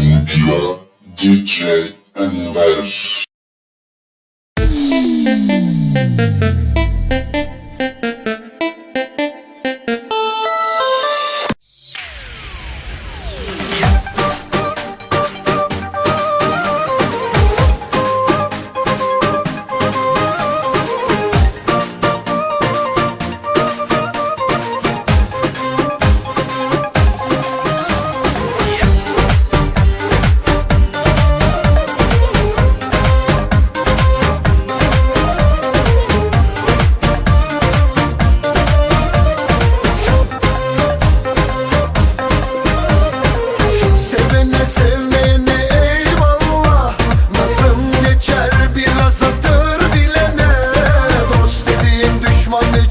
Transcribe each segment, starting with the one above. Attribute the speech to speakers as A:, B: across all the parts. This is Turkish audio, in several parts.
A: Media DJ Enver.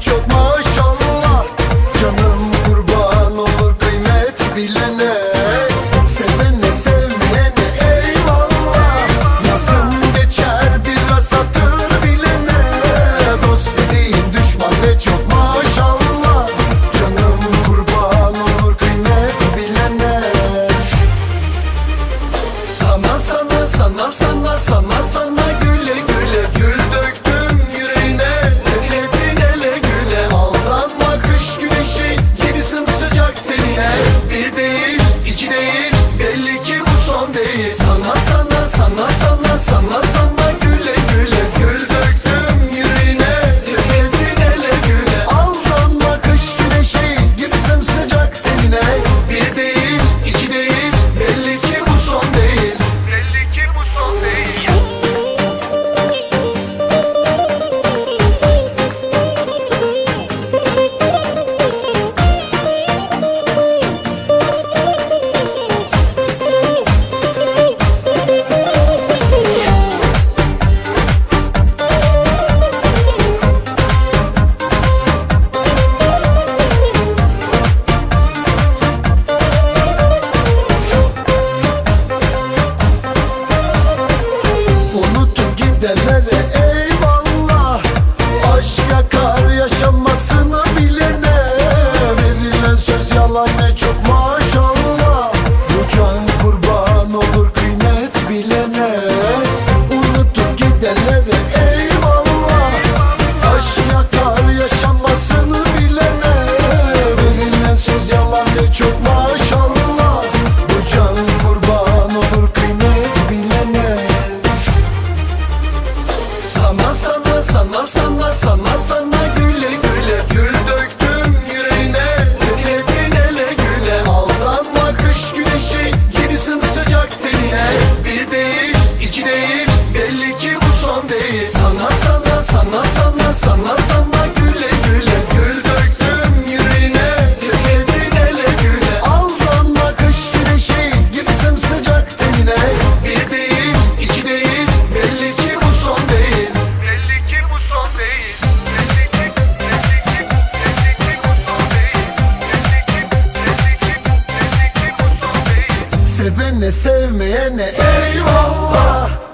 B: Чок yaşamasını bilene Verilen söz yalan ve çok maşallah. sevene sevmeyene eyvallah.